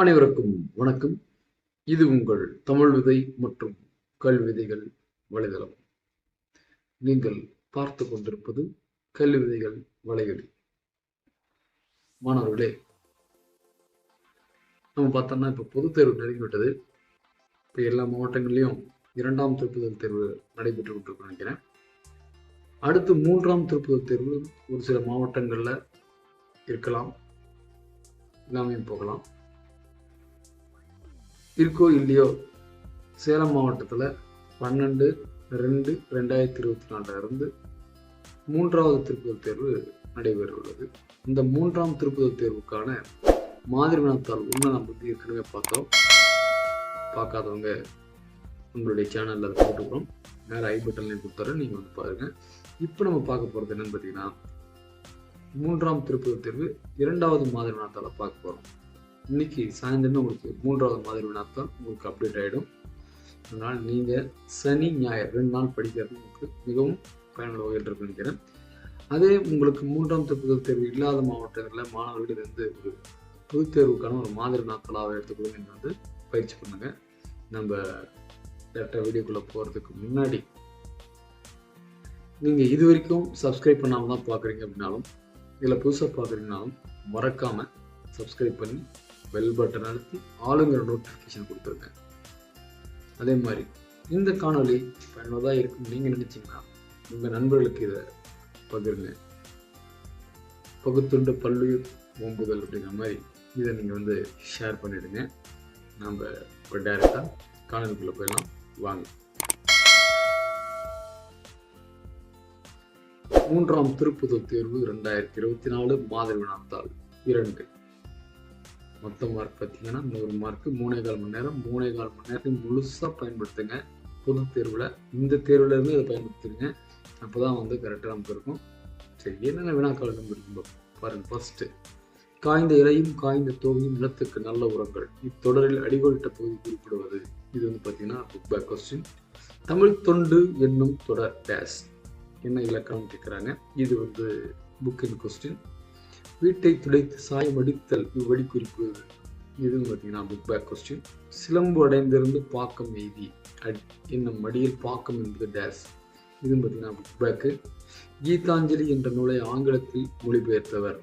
அனைவருக்கும் வணக்கம். இது உங்கள் தமிழ் விதை மற்றும் கல்விதைகள் வலைதளம். நீங்கள் பார்த்து கொண்டிருப்பது கல்விதைகள் வலையொலி. மாணவர்களே நம்ம பார்த்தோம்னா இப்போ பொதுத் தேர்வு நெருங்கிவிட்டது இப்போ எல்லா மாவட்டங்கள்லையும் இரண்டாம் திருப்புதல் தேர்வு நடைபெற்று கொண்டிருக்கு நினைக்கிறேன். அடுத்து மூன்றாம் திருப்புதல் தேர்வு ஒரு சில மாவட்டங்களில் இருக்கலாம் இல்லாமையும் போகலாம். இருக்கோ இல்லையோ சேலம் மாவட்டத்தில் பன்னெண்டு ரெண்டு ரெண்டாயிரத்தி இருபத்தி நாலுல இருந்து மூன்றாவது திருப்புதல் தேர்வு நடைபெற உள்ளது. இந்த மூன்றாம் திருப்புதல் தேர்வுக்கான மாதிரி வினாத்தாள் ஒன்று நம்ம வந்து ஏற்கனவே பார்த்தோம். பார்க்காதவங்க உங்களுடைய சேனலில் அதை போட்டுக்கிறோம் வேறு ஐ பட்டன்லேயும் கொடுத்துறேன் நீங்கள் வந்து பாருங்கள் இப்போ நம்ம பார்க்க போகிறது என்னன்னு பார்த்தீங்கன்னா மூன்றாம் திருப்புதல் தேர்வு இரண்டாவது மாதிரி வினாத்தாளை பார்க்க போகிறோம் இன்னைக்கு சாயந்தரமே உங்களுக்கு மூன்றாவது மாதிரி வினாத்தான் உங்களுக்கு அப்டேட் ஆகிடும் அதனால் நீங்கள் சனி ஞாயிறு ரெண்டு நாள் படிக்கிறது உங்களுக்கு மிகவும் பயனுள்ள வகையில் இருக்குன்னு நினைக்கிறேன். அதே உங்களுக்கு மூன்றாம் திருப்புதல் தேர்வு இல்லாத மாவட்டங்களில் மாணவர்கள் இது வந்து ஒரு பொது தேர்வுக்கான ஒரு மாதிரி நாட்களாக எடுத்துக்கொள்ள நீங்கள் வந்து பயிற்சி பண்ணுங்கள் நம்ம டேரக்டாக வீடியோக்குள்ளே போகிறதுக்கு முன்னாடி நீங்கள் இது வரைக்கும் சப்ஸ்கிரைப் பண்ணாமல் தான் பார்க்குறீங்க அப்படின்னாலும் இதில் புதுசாக பார்க்குறீங்கனாலும் மறக்காமல் சப்ஸ்கிரைப் பண்ணி பெல் பட்டன் அழுத்தி ஆளுங்கிற நோட்டிஃபிகேஷன் கொடுத்துருங்க. அதே மாதிரி இந்த காணொலி பயனுள்ளதாக இருக்குன்னு நீங்கள் நினச்சிங்கன்னா உங்கள் நண்பர்களுக்கு இதை பகிருங்க. பகுத்துண்டு பல்லுயிர் ஓம்புதல் அப்படிங்கிற மாதிரி இதை நீங்கள் வந்து ஷேர் பண்ணிடுங்க. நம்ம இப்போ டைரெக்டாக காணொலிக்குள்ளே போயிடலாம். வாங்க. மூன்றாம் திருப்புதல் தேர்வு ரெண்டாயிரத்தி இருபத்தி நாலு மாதிரி வினாத்தாள் இரண்டு. மொத்த மார்க் பார்த்தீங்கன்னா நூறு மார்க்கு மூணே கால் மணி நேரம் மூணே கால் மணி நேரத்தையும் முழுசாக பயன்படுத்துங்க. பொது தேர்வில் இந்த தேர்வுலேருந்து இதை பயன்படுத்துங்க அப்போ தான் வந்து கரெக்டாக நமக்கு இருக்கும். சரி என்னென்ன வினாக்கள் நம்ம இருக்கும் பாருங்கள் ஃபர்ஸ்ட்டு காய்ந்த இலையும் காய்ந்த தோகையும் நிலத்துக்கு நல்ல உரங்கள். இத்தொடரில் அடிகோலிட்ட பகுதி குறிப்பிடுவது. இது வந்து பார்த்தீங்கன்னா புக் பேக் கொஸ்டின் தமிழ் தொண்டு என்னும் தொடர் டேஸ் என்ன இலக்கணம் கேட்குறாங்க இது வந்து புக்கின் கொஸ்டின் வீட்டை துடைத்து சாயம் அடித்தல் இவ்வடி குறிப்பு இதுவும் பார்த்தீங்கன்னா புக் பேக் கொஸ்டின் சிலம்பு அடைந்திருந்து பாக்கம் எய்தி. அட் என்னும் மடியில் பாக்கம் என்பது டேஸ் இதுவும் பார்த்தீங்கன்னா புக் பேக்கு கீதாஞ்சலி என்ற நூலை ஆங்கிலத்தில் மொழிபெயர்த்தவர்.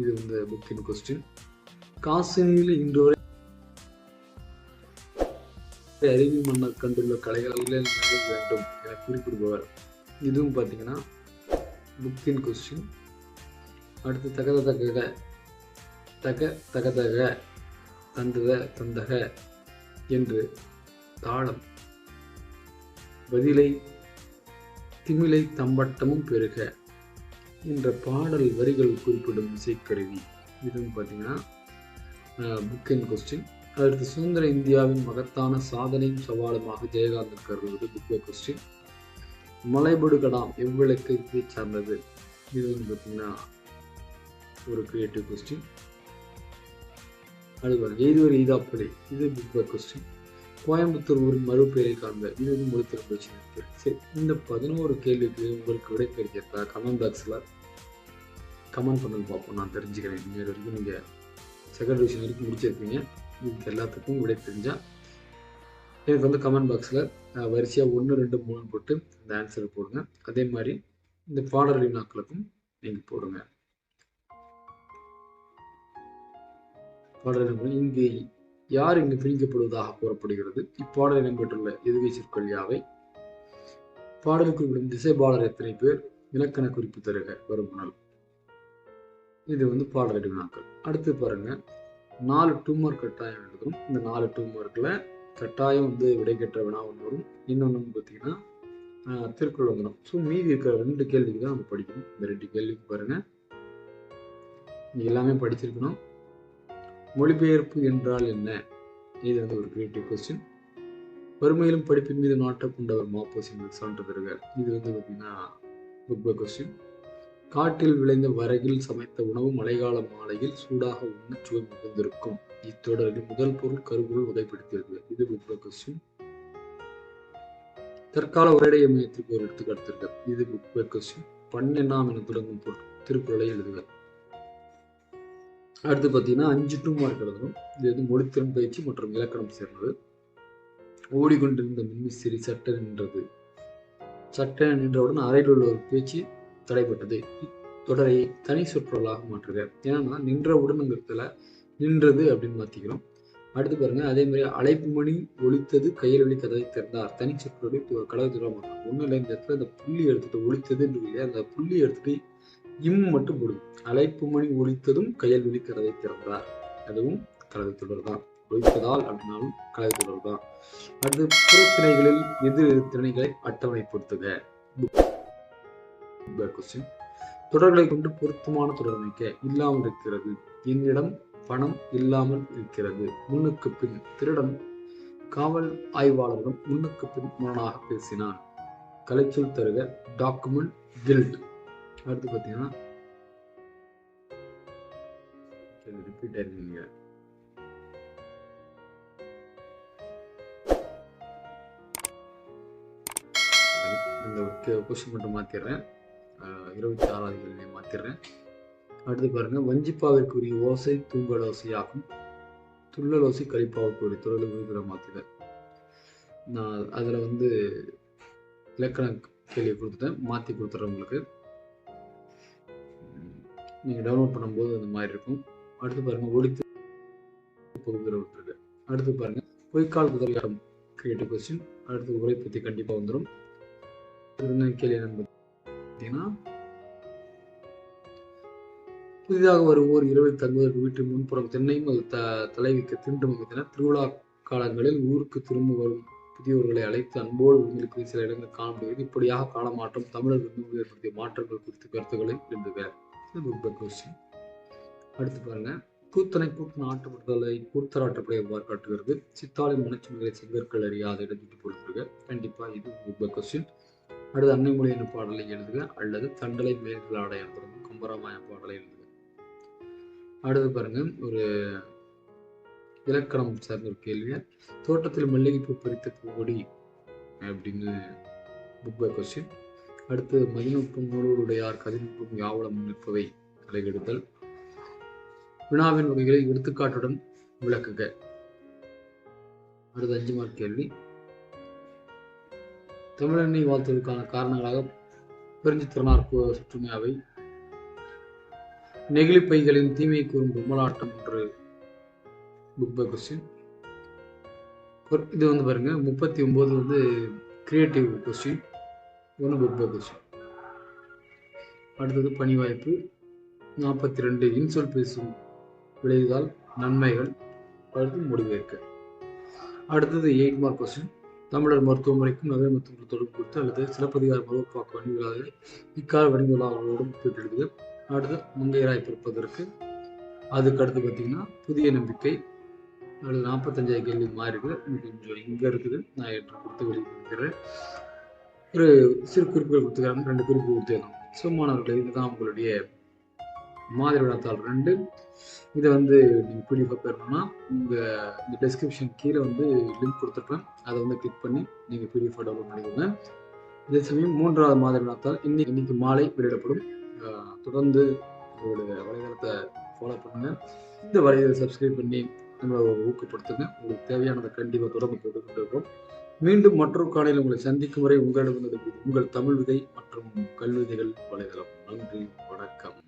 இது வந்து புக்கின் கொஸ்டின் காசினியில் இன்று வரை அருவி மன்னர் கண்டுள்ள கலைகளில் வேண்டும் என குறிப்பிடுபவர். இதுவும் பார்த்தீங்கன்னா புக்கின் கொஸ்டின் அடுத்து தகத தகக தக. தகதக தந்தத தந்தக. என்று தாளம். பதிலை திமிலை தம்பட்டமும் பெருக. என்ற பாடல் வரிகள் குறிப்பிடும் இசைக்கருவி. இதுவும் பார்த்தீங்கன்னா புக்கின் கொஸ்டின் அடுத்து சுதந்திர இந்தியாவின் மகத்தான சாதனையும் சவாலுமாக ஜெயகாந்தன் கருதுவது புக் கொஸ்டின் மலைபடுகடாம் எவ்விளக்கத்தை சார்ந்தது? இது வந்து பார்த்தீங்கன்னா ஒரு கிரியேட்டிவ் கொஸ்டின் அடுத்து எய்துவர் ஈதாப்பலி இது புக் கொஸ்டின் கோயம்புத்தூர் ஊரின் மறுபெயரை காண்க. இது வந்து முடித்திருந்த வச்சு சரி இந்த பதினோரு கேள்விக்கு உங்களுக்கு விடை தெரிஞ்சிருந்தா கமெண்ட் பாக்ஸில் கமெண்ட் பண்ணி பார்ப்போம். நான் தெரிஞ்சுக்கிறேன். இங்கே வரைக்கும் நீங்கள் செகண்ட் டிவிஷன் வரைக்கும் முடிச்சிருப்பீங்க. இதுக்கு எல்லாத்துக்கும் விடை தெரிஞ்சால் எனக்கு வந்து கமெண்ட் பாக்ஸில் வரிசையாக ஒன்று ரெண்டு மூணு போட்டு அந்த ஆன்சரை போடுங்க. அதே மாதிரி இந்த பாடல் வினாக்களுக்கும் நீங்கள் போடுங்க. பாடல் இங்கு யார் இங்கு பிரிக்கப்படுவதாக கூறப்படுகிறது? இப்பாடல் இடம்பெற்றுள்ள எதுகை சொற்கள் யாவை? பாடல் குறிப்பிடும் திசைபாடல் எத்தனை பேர்? இலக்கண குறிப்பு தருக வரும் நாள். இது வந்து பாடல் வினாக்கள் அடுத்து பாருங்க. நாலு டூமர் கட்டாயம் எழுதணும். இந்த நாலு டூ கட்டாயம் வந்து விடை கெட்ட வினா ஒன்று வரும். இன்னொன்று பார்த்தீங்கன்னா திருக்குறள் வந்துடும் ஸோ மீதி இருக்கிற ரெண்டு கேள்விக்கு தான் நம்ம படிக்கணும். இந்த ரெண்டு கேள்விக்கு பாருங்க. எல்லாமே படிச்சிருக்கணும். மொழிபெயர்ப்பு என்றால் என்ன? இது வந்து ஒரு கிரியேட்டிவ் கொஸ்டின் வறுமையிலும் படிப்பின் மீது நாட்டம் கொண்டவர் மாப்போசின் சான்று தருக இது வந்து பார்த்தீங்கன்னா புக் கொஸ்டின் காட்டில் விளைந்த வரகில் சமைத்த உணவு மழைக்கால மாலையில் சூடாக உண்ண சுவை மிகுந்திருக்கும். இத்தொடரில் முதல் பொருள் கருப்பொருள் வகைப்படுத்தியது. இது புக் கொஸ்டின் தற்கால உரைடைய மையத்திற்கு ஒரு எடுத்துக்காட்டு இது புக் கொஸ்டின் பண்ணெண்ணாம் என தொடங்கும் பொருள். திருக்குறளை எழுதுகிறார் அடுத்து பார்த்தீங்கன்னா அஞ்சு டூ மார்க் எழுதணும். இது வந்து மொழித்திறன் பயிற்சி மற்றும் இலக்கணம் சேர்ந்தது. ஓடிக்கொண்டிருந்த மின்விசிறி சட்ட நின்றது. சட்ட நின்றவுடன் அறையில் உள்ள ஒரு பேச்சு தடைப்பட்டது தொடரை தனி சொற்றொடராக மாற்றுக. ஏன்னா நின்றவுடன்ங்கிறதுல நின்றது அப்படின்னு மாற்றிக்கிறோம் அடுத்து பாருங்க அதே மாதிரி அழைப்பு மணி ஒழித்தது கையில் வழி கதவை திறந்தார். தனி சொற்றொடரை கடவுள் திறமா ஒன்றும் இல்லை இந்த இடத்துல அந்த புள்ளி எடுத்துட்டு ஒழித்ததுன்னு இல்லையா? அந்த புள்ளி எடுத்துட்டு இம் மட்டும் போடுது அழைப்பு மணி ஒழித்ததும் கையில் வழி கதவை திறந்தார். அதுவும் கலவை தொடர் தான் ஒழித்ததால் அப்படின்னாலும் கலவை தொடர் தான் அடுத்து புறத்திணைகளில் எதிர் திணைகளை அட்டவணைப்படுத்துக. கொஸ்டின் தொடர்களை கொண்டு பொருத்தமான தொடர் அமைக்க இல்லாமல் இருக்கிறது. என்னிடம் பணம் இல்லாமல் இருக்கிறது. முன்னுக்கு பின் திருடன் காவல் ஆய்வாளரிடம் முன்னுக்கு பின் முரணாக பேசினான். கலைச்சொல் தருக. டாக்குமெண்ட் கில்ட் அடுத்து பார்த்தீங்கன்னா ரிப்பீட் ஆயிருக்கீங்க இந்த கொஸ்டின் மட்டும் மாற்றிடுறேன் இருபத்தி ஆறாவது கேள்வியை மாற்றிடுறேன் அடுத்து பாருங்க வஞ்சிப்பாவிற்குரிய ஓசை தூங்கல் ஓசையாகும். துள்ளல் ஓசை கழிப்பாவிற்குரிய தொடர் விருதுரை மாற்றிட நான் அதில் வந்து இலக்கண கேள்வி கொடுத்துட்டேன். மாற்றி கொடுத்துட்றேன் உங்களுக்கு. நீங்கள் டவுன்லோட் பண்ணும்போது அந்த மாதிரி இருக்கும். அடுத்து பாருங்க ஒழித்து பகுதியில் விட்டுருக்கு அடுத்து பாருங்க பொய்க்கால் குதிரையாடம் கிரியேட்டிவ் கொஸ்டின் அடுத்து உரை பற்றி கண்டிப்பாக வந்துடும் கேள்வி என்னன்னு பார்த்தீங்கன்னா புதிதாக வருவோர் இரவில் தங்குவதற்கு வீட்டு முன்புறம் தென்னையும் அது த தலைவிக்க திண்டு முகத்தினர் திருவிழா காலங்களில் ஊருக்கு திரும்ப வரும் புதியவர்களை அழைத்து அன்போடு விருந்திற்கு சில இடங்கள் காண முடிகிறது. இப்படியாக காலமாற்றம் தமிழர் விருந்தில் ஏற்படுத்திய மாற்றங்கள் குறித்து கருத்துக்களை எழுதுக கொஸ்டின் அடுத்து பாருங்க. கூத்தனை கூத்து ஆட்டப்படுதலை கூத்தராட்டப்படைய எவ்வாறு காட்டுகிறது? சித்தாளின் மனச்சுமைகளை செங்கற்கள் அறியாத இடத்துக்கு பொறுத்திருக்க கண்டிப்பா இது புக் கொஸ்டின் அடுத்து அன்னை மொழி என்ற பாடலை எழுதுக அல்லது தண்டலை மேல்கள் ஆடையம் தொடர்ந்து கம்பராமாய பாடலை எழுதுக. அடுத்து பாருங்க ஒரு இலக்கணம் சார்ந்த ஒரு கேள்வி தோட்டத்தில் மல்லிகைப்பூ பறித்த பூவடி அப்படின்னு புக் பை கொஸ்டின் அடுத்து மதிநுட்பம் நூலூருடையார் கதிநுட்பம் யாவளம் நிற்பவை தலையெடுத்தல் வினாவின் வகைகளை எடுத்துக்காட்டுடன் விளக்குக. அடுத்து அஞ்சு மார்க் கேள்வி. தமிழெண்ணை வாழ்த்துவதற்கான காரணங்களாக பிரிஞ்சு திறனார் சுற்றுமையாவை நெகிழி பைகளின் தீமையை கூறும் பொம்மலாட்டம் என்று புக் பை கொஸ்டின் இது வந்து பாருங்க முப்பத்தி ஒன்பது வந்து கிரியேட்டிவ் கொஸ்டின் ஒன்று புக் கொஸ்டின் அடுத்தது பணி வாய்ப்பு நாற்பத்தி ரெண்டு இன்சொல் பேசும் விளைவுதால் நன்மைகள். அடுத்து முடிவேற்க. அடுத்தது எயிட் மார்க் கொஸ்டின் தமிழர் மருத்துவமனைக்கும் நவீன மருத்துவ தொடர்பு கொடுத்து அல்லது சிலப்பதிகார மருவப்பாக்கு வணிகளாக இக்கால வணிகளாளர்களோடும் ஒப்பிட்டு அடுத்து முந்தையராய் பிறப்பதற்கு. அதுக்கு அடுத்து பார்த்தீங்கன்னா புதிய நம்பிக்கை. அல்லது நாற்பத்தஞ்சாயிரம் கேள்வி மாறி கொஞ்சம் இங்கே இருக்குது. நான் ஏற்று கொடுத்து வெளியிட்டிருக்கிறேன் ஒரு சிறு குறிப்புகள் கொடுத்துக்கிறாங்க ரெண்டு குறிப்பு கொடுத்துக்கலாம் ஸோ மாணவர்களே இதுதான் உங்களுடைய மாதிரி விடத்தால் ரெண்டு. இதை வந்து நீங்கள் பிடிஎஃப் பெறணும்னா உங்கள் இந்த டெஸ்கிரிப்ஷன் கீழே வந்து லிங்க் கொடுத்துருப்பேன் அதை வந்து கிளிக் பண்ணி நீங்கள் பிடிஎஃப் டவுன்லோட் பண்ணிக்கோங்க. இதே சமயம் மூன்றாவது மாதிரி விடத்தால் இன்னைக்கு இன்னைக்கு மாலை வெளியிடப்படும். தொடர்ந்து உங்களுடைய வலைதளத்தை ஃபாலோ பண்ணுங்கள் இந்த வலையை சப்ஸ்கிரைப் பண்ணி நம்மளை ஊக்கப்படுத்துங்க. உங்களுக்கு தேவையானதை கண்டிப்பாக தொடர்ந்து போட்டுக்கிட்டு இருக்கோம் மீண்டும் மற்றொரு காலையில் உங்களை சந்திக்கும் வரை உங்களிடம் உங்கள் தமிழ் விதை மற்றும் கல்விதைகள் வலைதளம். நன்றி வணக்கம்.